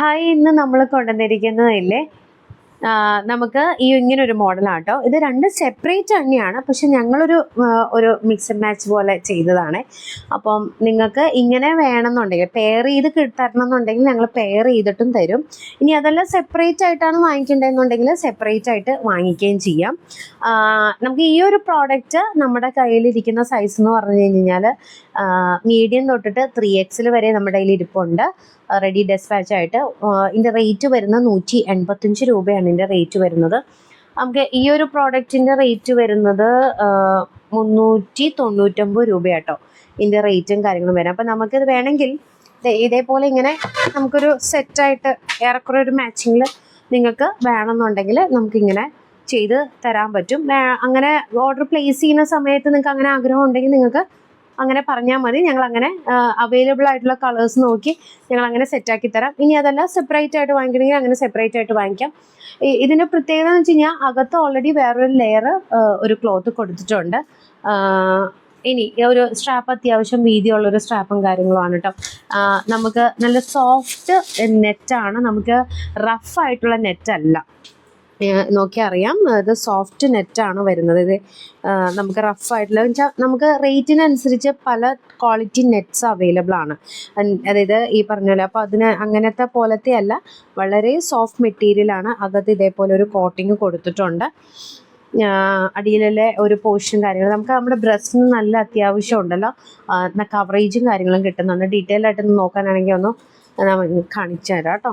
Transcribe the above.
Hi ഇന്ന് നമ്മൾ കൊണ്ടുവന്നിരിക്കുന്നതില്ലേ? നമുക്ക് ഈ ഇങ്ങനെ ഒരു മോഡലാണ് മോഡലാട്ടോ. ഇത് രണ്ട് സെപ്പറേറ്റ് തന്നെയാണ്. പക്ഷെ ഞങ്ങളൊരു ഒരു മിക്സ് മാച്ച് പോലെ ചെയ്തതാണ്. അപ്പം നിങ്ങൾക്ക് ഇങ്ങനെ വേണമെന്നുണ്ടെങ്കിൽ പെയർ ചെയ്ത് കിട്ടണം എന്നുണ്ടെങ്കിൽ ഞങ്ങൾ പെയർ ചെയ്തിട്ടും തരും. ഇനി അതെല്ലാം സെപ്പറേറ്റ് ആയിട്ടാണ് വാങ്ങിക്കേണ്ടതെന്നുണ്ടെങ്കിൽ സെപ്പറേറ്റ് ആയിട്ട് വാങ്ങിക്കുകയും ചെയ്യാം. നമുക്ക് ഈ ഒരു പ്രോഡക്റ്റ് നമ്മുടെ കയ്യിലിരിക്കുന്ന സൈസ് എന്ന് പറഞ്ഞു കഴിഞ്ഞാൽ മീഡിയം തൊട്ടിട്ട് ത്രീ എക്സിൽ വരെ നമ്മുടെ കയ്യിൽ ഇരിപ്പുണ്ട് റെഡി ഡെസ്പാച്ച് ആയിട്ട്. ഇതിന്റെ റേറ്റ് വരുന്നത് നൂറ്റി എൺപത്തഞ്ച് രൂപയാണ് ഇതിന്റെ റേറ്റ് വരുന്നത്. നമുക്ക് ഈ ഒരു പ്രോഡക്റ്റിന്റെ റേറ്റ് വരുന്നത് മുന്നൂറ്റി തൊണ്ണൂറ്റൊമ്പത് രൂപയാട്ടോ. ഇതിന്റെ റേറ്റും കാര്യങ്ങളും വരാം. അപ്പം നമുക്കിത് വേണമെങ്കിൽ ഇതേപോലെ ഇങ്ങനെ നമുക്കൊരു സെറ്റായിട്ട് ഏറെക്കുറെ ഒരു മാച്ചിങ്ങിൽ നിങ്ങൾക്ക് വേണമെന്നുണ്ടെങ്കിൽ നമുക്കിങ്ങനെ ചെയ്ത് തരാൻ പറ്റും. അങ്ങനെ ഓർഡർ പ്ലേസ് ചെയ്യുന്ന സമയത്ത് നിങ്ങൾക്ക് അങ്ങനെ ആഗ്രഹം ഉണ്ടെങ്കിൽ നിങ്ങൾക്ക് അങ്ങനെ പറഞ്ഞാൽ മതി. ഞങ്ങൾ അങ്ങനെ അവൈലബിൾ ആയിട്ടുള്ള കളേഴ്സ് നോക്കി ഞങ്ങൾ അങ്ങനെ സെറ്റ് ആക്കി തരാം. ഇനി അതല്ല സെപ്പറേറ്റ് ആയിട്ട് വാങ്ങിക്കണമെങ്കിൽ അങ്ങനെ സെപ്പറേറ്റ് ആയിട്ട് വാങ്ങിക്കാം. ഇതിന്റെ പ്രത്യേകത എന്ന് വെച്ച് കഴിഞ്ഞാൽ അകത്ത് ഓൾറെഡി വേറൊരു ലെയർ ഒരു ക്ലോത്ത് കൊടുത്തിട്ടുണ്ട്. ഇനി ഒരു സ്ട്രാപ്പ് അത്യാവശ്യം വീതിയുള്ള ഒരു സ്ട്രാപ്പും കാര്യങ്ങളുമാണ് കേട്ടോ നമുക്ക് നല്ല സോഫ്റ്റ് നെറ്റാണ് നമുക്ക് റഫ് ആയിട്ടുള്ള നെറ്റ് അറിയാം ഇത് സോഫ്റ്റ് നെറ്റാണ് വരുന്നത്. ഇത് നമുക്ക് റഫ് ആയിട്ടുള്ള നമുക്ക് റേറ്റിനനുസരിച്ച് പല ക്വാളിറ്റി നെറ്റ്സ് അവൈലബിൾ ആണ്. അതായത് ഈ പറഞ്ഞ പോലെ അപ്പോൾ അതിന് അങ്ങനത്തെ പോലത്തെ അല്ല വളരെ സോഫ്റ്റ് മെറ്റീരിയലാണ് അകത്ത് ഇതേപോലെ ഒരു കോട്ടിങ് കൊടുത്തിട്ടുണ്ട്. അടിയിലെ ഒരു പോർഷൻ കാര്യങ്ങൾ നമുക്ക് നമ്മുടെ ബ്രസ്റ്റിന് നല്ല അത്യാവശ്യം ഉണ്ടല്ലോ. കവറേജും കാര്യങ്ങളും കിട്ടുന്നുണ്ട്. ഡീറ്റെയിൽ ആയിട്ട് നോക്കാനാണെങ്കിൽ ഒന്ന് കാണിച്ചു തരാം കേട്ടോ.